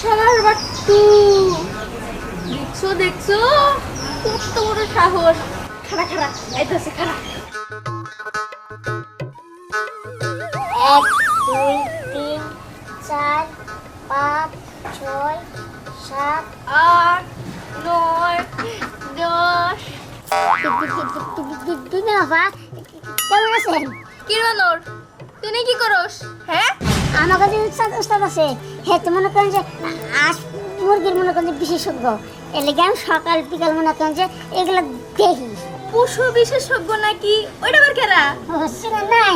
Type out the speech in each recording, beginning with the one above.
শালার বাট্টু? দেখছ দেখছ? সাহস। খারা খারা খারা এক তিন, চার, পাঁচ, ছয়, সাত, আট, নয়, দশ। দিদি বাবা কেমন আছেন কি বানর তুই কি করস? হ্যাঁ? আমার কাছে উস্তাদ উস্তাদ আছে হ্যাঁ তো মনে করেন যে আজ মুরগির মনে করেন যে বিশেষজ্ঞ। এর লেগে আমি সকাল বিকাল মনে করেন যে এগুলো দেখি। পশু বিশেষজ্ঞ নাকি? ওইটা বার কেরা? হচ্ছে না নাই।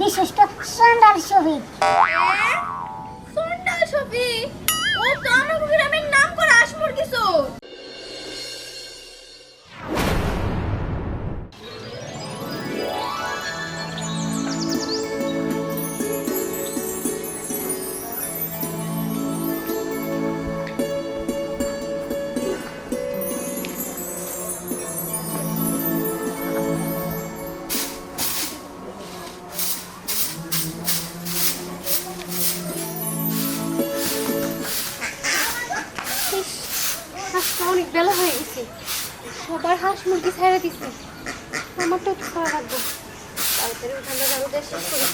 বিশিষ্ট সন্ডাল শহীদ। সবার হাঁস মুরগি ছেড়ে দিচ্ছে আমার তো খাওয়া লাগবে। তাড়াতাড়ি উঠানটা যাব শেষ করি।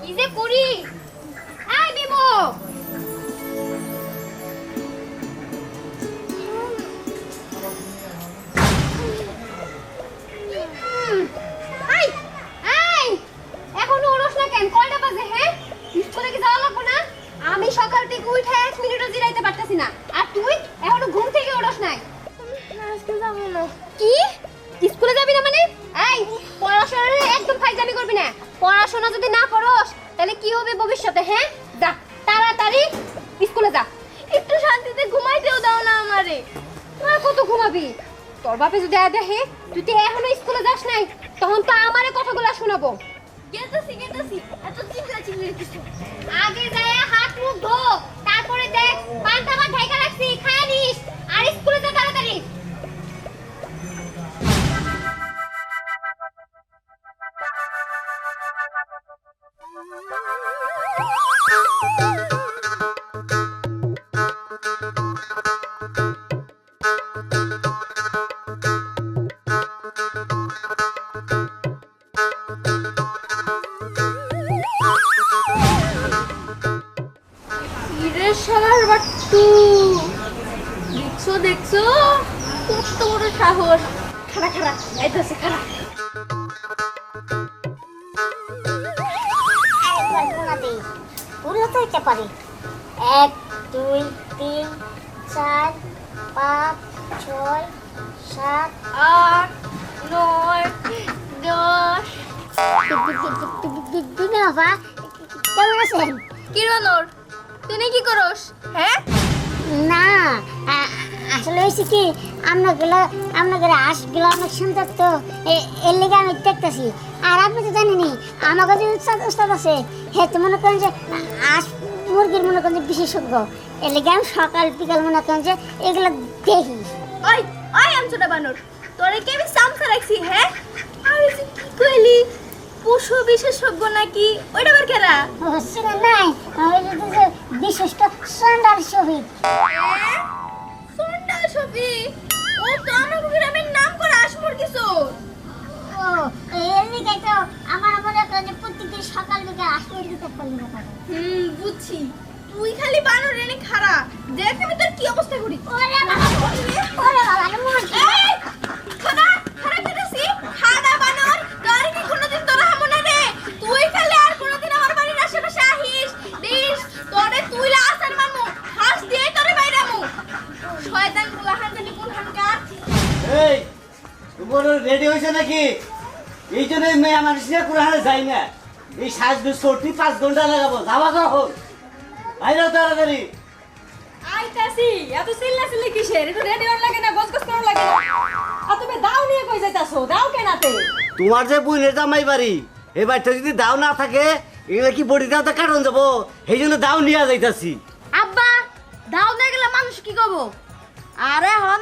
কি যে করি? আয় বিমো! হ্যাঁ? স্কুলে কি যাওয়া লাগবে না? আমি সকাল থেকে উঠে এক মিনিটও জিরাইতে পারতেছি না। আর তুই এখনও ঘুম থেকে ওরস নাই। আজকে যাব না। কি? স্কুলে যাবি না মানে? এই পড়াশোনা একদম ফাইজামি করবি না। পড়াশোনা যদি না করস তাহলে কি হবে ভবিষ্যতে হ্যাঁ? যা তাড়াতাড়ি স্কুলে যা। একটু শান্তিতে ঘুমাইতেও দাও না আমারে। আর কত ঘুমাবি? তোর বাপে যদি আয় দেখে তুই তো এখনও স্কুলে যাস নাই তখন তো আমারে কথাগুলো শোনাবো। গেতাছি গেতাছি এত চিল্লা চিল্লি আগে যায় হাত মুখ ধো তারপরে দেখ পান্তা ভাত ঢাকা রাখছি খায় নিস। ইরে শালার বাট্টু দেখছ দেখছ কত বড় সাহস খারা খারা এই তো সে খারা ভুলও তো হইতে পারে এক দুই তিন চার পাঁচ ছয় সাত আট নয় দশ বাবা কেমন আছেন কি বানর তুই কি করস? হ্যাঁ? না আসলে হয়েছে কি আপনাগুলো আপনাদের হাঁসগুলো অনেক সুন্দর তো এর লেগে আমি দেখতেছি। আর আপনি তো জানেনি আমার কাছে উস্তাদ উস্তাদ আছে হ্যাঁ তো মনে করেন যে হাঁস মুরগির মনে করেন যে বিশেষজ্ঞ। এর লেগে আমি সকাল বিকাল মনে করেন যে এগুলো দেখি। ওই ওই আমছোটা বানর তোরে কে আমি সামসা রাখছি হ্যাঁ? আরে কি কইলি? পশু বিশেষজ্ঞ নাকি ওইটা বার কেরা হচ্ছে নাই আমি যদি যে বিশিষ্ট সন্ডাল ছবি সন্ডা সফি ও তো আমার গ্রামের নাম করে আসমুর কিছু ও এর লেগে তো আমার মনে করেন যে প্রত্যেকদিন সকাল বিকাল হাঁস মুরগি তো করলি না হুম বুঝছি তুই খালি বানর এনে খারা দেখ আমি তোর কি অবস্থা করি ওরে বাবা ওরে বাবা যাই না। এই সাজবে সর্টি পাঁচ ঘণ্টা লাগাবো। যাবা কখন? আইলো তাড়াতাড়ি। আইতাছি এত চিল্লা চিল্লি কিসের? একটু রেডি হওয়ার লাগে না গজ গজ করার লাগে না। আর তুমি দাও নিয়ে কই যাইতাছো? দাও কেনাতে। তোমার যে জামাই বাড়ি এই যদি দাও না থাকে এগুলো কি বডি দাও তো কারণ যাব? সেই জন্য দাও নিয়ে যাইতাছি। আব্বা দাও না গেলে মানুষ কি কব আর এখন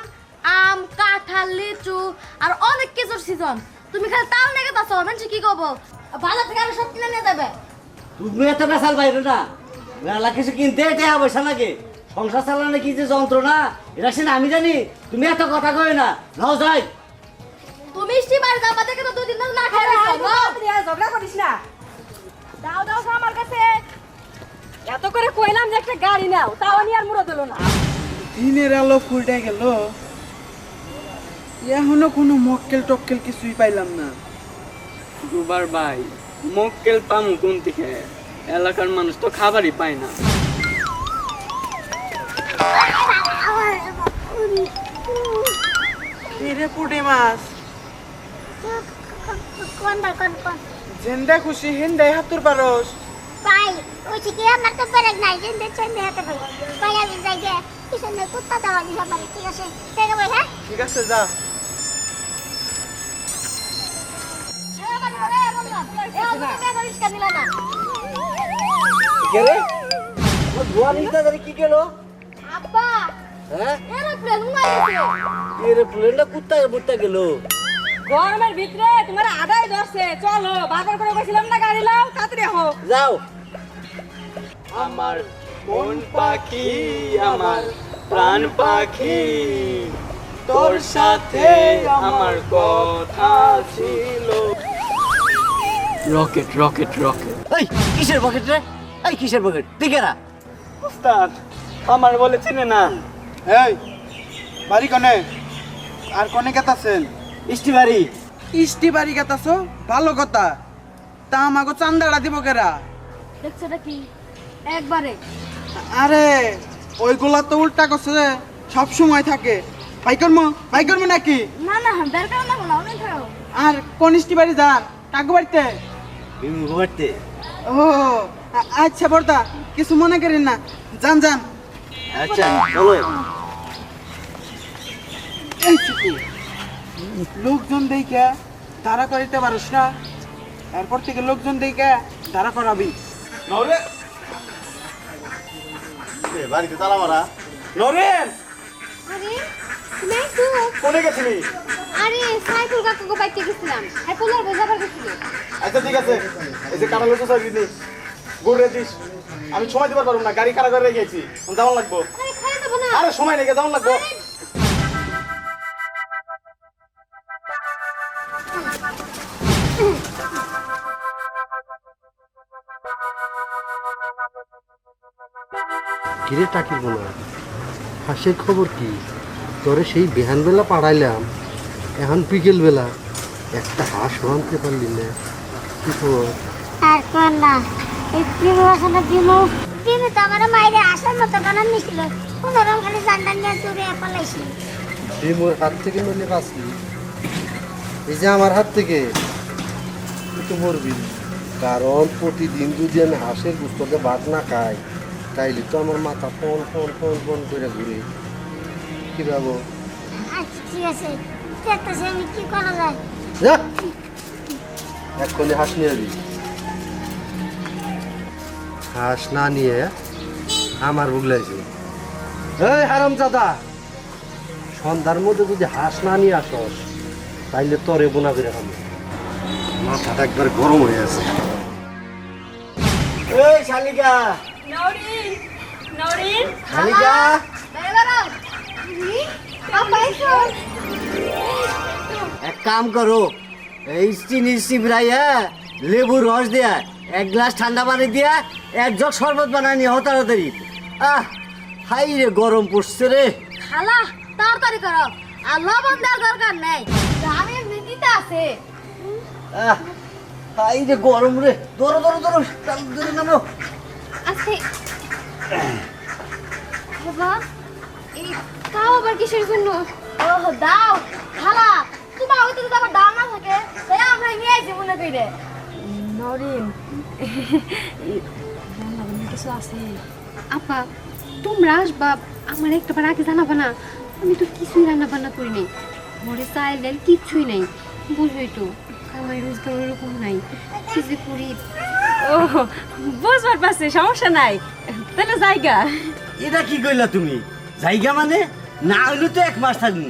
আম কাঁঠাল লিচু আর অনেক কিছুর সিজন তুমি খালি তাল নেগে দাও মানুষ কি কব বাজার থেকে আরও সব কিনে নিয়ে যাবে। তুমি এত বেসাল বাইরে না। মেলা কিছু কিনতে এটা পয়সা লাগে। সংসার চালানো কি যে যন্ত্রণা? এটা সে আমি জানি। তুমি এত কথা কয় না। নাও যাই। তুমি মিষ্টি বাড়ি যাবা দেখে তো দুদিন না খাই ঝগড়া করিস না। দাও দাও আমার কাছে। এত করে কইলাম যে একটা গাড়ি নাও তাও নিয়ে আর মুড়ো দিল না। দিনের আলো ফুলটা গেল। এখনও কোনো মক্কেল টক্কেল কিছুই পাইলাম না। দুবার ভাই মক্কেল পাম কোন থেকে এলাকার মানুষ তো খাবারই পায় না। এরে পুটে মাছ। কোন ভাই কোন কোন জেন্দা খুশি হেন্দাই হাতুর পারস। ভাই ওই কি আমার তো পেরেক নাই আমি যাই গে কুত্তা দেওয়া ঠিক আছে হ্যাঁ? ঠিক আছে যা। গেলে? ধোয়া নিতে জানি কি গেল? হ্যাঁ? এরোপ্লেন উড়াই গেছে এর প্লেনটা কুত্তায় বুটটা গেল। গরমের ভিতরে তোমার আদায় ধরছে। চলো বাজার করে গেছিলাম না গাড়ি লাও তাড়াতাড়ি হো যাও। আমার কোন পাখি আমার প্রাণ পাখি। তোর সাথে আমার কথা ছিল। রকেট রকেট রকেট এই কিসের পকেট রে? এই কিসের পকেট দিকেরা উস্তাদ আমার বলে চিনে না। এই বাড়ি কনে? আর কনে কেতাছেন ইষ্টি বাড়ি। ইষ্টি বাড়ি কেতাছো ভালো কথা। তা আমাকে চান্দাড়া দিব কেরা? দেখছ কি? একবারে। আরে ওইগুলা তো উল্টা করছে সব সময় থাকে। পাইকর্ম পাইকর্ম নাকি? না না বের করো না কোনো অনেক আর কোন ইষ্টি বাড়ি যান কাকু বাড়িতে? ঘুমাতে ও আচ্ছা বর্দা কিছু মনে করেন না। যান যান। আচ্ছা চলো লোকজন দেখে দাঁড়া করিতে পারস না। এরপর থেকে লোকজন দেখে দাঁড়া করাবি। বাড়িতে তালা মারা। নরেন কোনে গেছিলি? আরে সাইফুল কাকুকে বাইতে গেছিলাম। পোলার বোঝাবার গেছিল। আচ্ছা ঠিক আছে। এই যে নেই গড়ে দিস। আমি সময় দিতে পারব না গাড়ি খারাপ করে রেখেছি যেমন লাগবো। আরে খাই দেবো সময় লেগে যেমন লাগবো। কিরে টাকির বোনা হাসের খবর কি? তোরে সেই বেহানবেলা পাঠাইলাম এখন বিকেল বেলা একটা হাঁস আনতে পারলি না। কি খবর? আর কোন না এই প্রিমু আছে না প্রিমু প্রিমু তো আমার মায়ের আসার মতো বানান নিছিল। কোনোরকম খালি নিয়ে চুরে পালাইছি হাত থেকে নইলে বাঁচলি? এই যে আমার হাত থেকে তুই তো মরবি কারণ প্রতিদিন যদি আমি হাঁসের গুস্তকে ভাত না খাই তাইলে তো আমার মাথা ফোন ফোন ফোন ফোন করে ঘুরে। কি ভাবো? আচ্ছা ঠিক আছে। দেখতেছি আমি কি করা যায় যা এক্ষুনি হাঁস নিয়ে দিই হাঁস না নিয়ে আমার বুগলাইছে এই হারাম দাদা সন্ধ্যার মধ্যে যদি হাঁস না নিয়ে আসস তাইলে তরে বোনা করে খাব মাথাটা একবার গরম হয়ে আছে এই শালিকা। নরিন নরিন শালিকা। আইছো এক কাম করো। এই চিনি চিবরাইয়া লেবু রস দেয়া এক গ্লাস ঠান্ডা পানি দিয়া এক জগ শরবত বানায় নিয়ে তাড়াতাড়ি। আহ হাই রে গরম পড়ছে রে। খালা তাড়াতাড়ি করো। আর লবণ দেওয়ার দরকার নেই। আমি এমনি দিতে আছে। আহ হাই রে গরম রে। ধরো ধরো ধরো তাড়াতাড়ি ধরে নামো আজকে বাবা এই তাও আবার কিসের জন্য? ওহ দাও। খালা তোমার হইতে যদি আবার দাও না থাকে তাই আমরা নিয়ে আইছি মনে কইরে নরিন কিছু আছে। আপা তোমরা আসবা আমার একটাবার আগে জানাবা না। আমি তো কিছুই রান্না বান্না ঘরে ডাল কিচ্ছুই নাই। বুঝবই তো আমার রোজগার ওরকম নাই। কি যে করি ও বুঝবার পারছি সমস্যা নাই। তাহলে জায়গা। এটা কি কইলা তুমি? জায়গা মানে? না হইলে তো এক মাস থাকব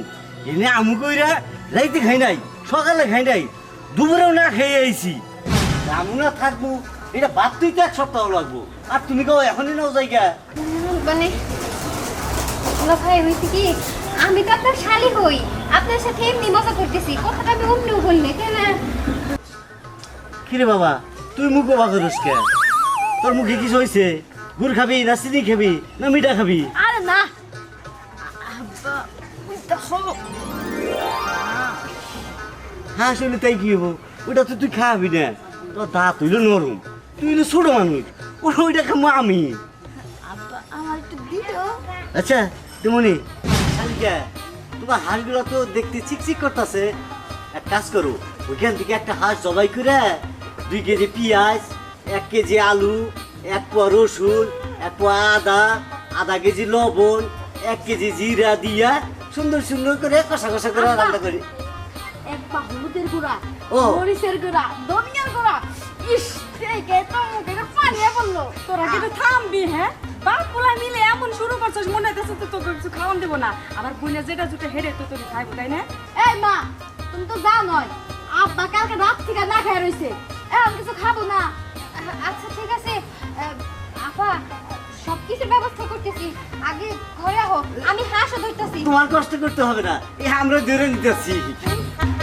এনে আমু কইরা রাইতে খাই নাই সকালে খাই নাই দুপুরেও না খেয়ে আইছি। আমু না থাকব এটা বাদ তুই তো এক সপ্তাহ লাগবো। আর তুমি কও এখনই নাও জায়গা। মানে দুলা ভাই হয়েছে কি আমি তো আপনার শালি হই আপনার সাথে এমনি মজা করতেছি কথাটা আমি বললে কিরে বাবা তুই মুখ বাবা করিস কে? তোর মুখে কিছু হয়েছে গুড় খাবি না চিনি খাবি না মিঠা খাবি? আরে না হ্যাঁ শুনে তাই কি হব? ওটা তো তুই খাবি না। তোর দাঁত হইল নরম তুই হইল ছোট মানুষ। ওইটা খাব আমি। আচ্ছা তেমনি শালিকা তোমার হাঁসগুলো তো দেখতে চিকচিক করতেছে। এক কাজ করো ওইখান থেকে একটা হাঁস জবাই করে দুই কেজি পেঁয়াজ এক কেজি আলু এক পোয়া রসুন এক পোয়া আদা আধা কেজি লবণ এক কেজি জিরা দিয়া সুন্দর সুন্দর করে কষা কষা করে রান্না করি। এক পা হলুদের গুঁড়া ও। মরিচের গুঁড়া ধনিয়ার গুঁড়া। ইস দেখে তো মুখে পানিয়ে পড়ল তোরা কিন্তু থামবি হ্যাঁ? বাপ পোলা মিলে এমন শুরু করছিস মনে হইতেছে তো তোকে কিছু খাওয়ান দেবো না। আবার যেটা জুটে হেরে তো তোকে খাইবো তাই না? এই মা তুমি তো জানোই আব্বা কালকে রাত থেকে না রইছে। কিছু খাব না। আচ্ছা ঠিক আছে। আহ, আপা সব কিছুর ব্যবস্থা করতেছি। আগে ঘরে আহো আমি হাঁসও ধরতেছি। তোমার কষ্ট করতে হবে না এই আমরা ধরে নিতেছি।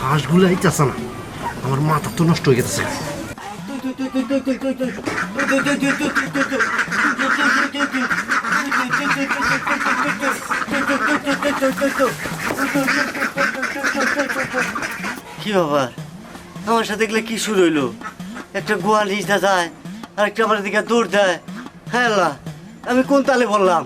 হাঁসগুলো না। আমার মাথা তো নষ্ট হয়ে গেছে কি বাবা? আমার সাথে দেখলে কি শুরু হইল? একটা গোয়াল হিসা যায় আর একটা আমার দিকে দৌড় দেয়। হ্যাঁ আমি কোন তালে বললাম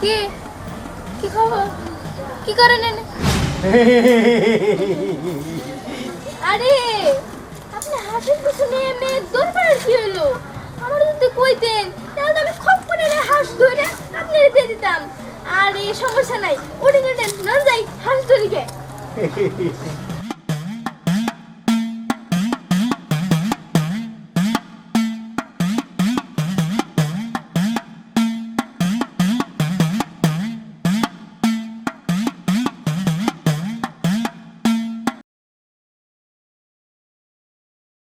কি কি খবর কি করেন? আরে আপনি হাঁসের পিছনে এমনি দৌড় পাড়ার কি হলো? আমার যদি কইতেন, তাহলে আমি খপ করে হাঁস ধরে আপনি দিয়ে দিতাম। আরে সমস্যা নাই ওঠেন ওঠেন না যাই, হাঁস ধরিকে।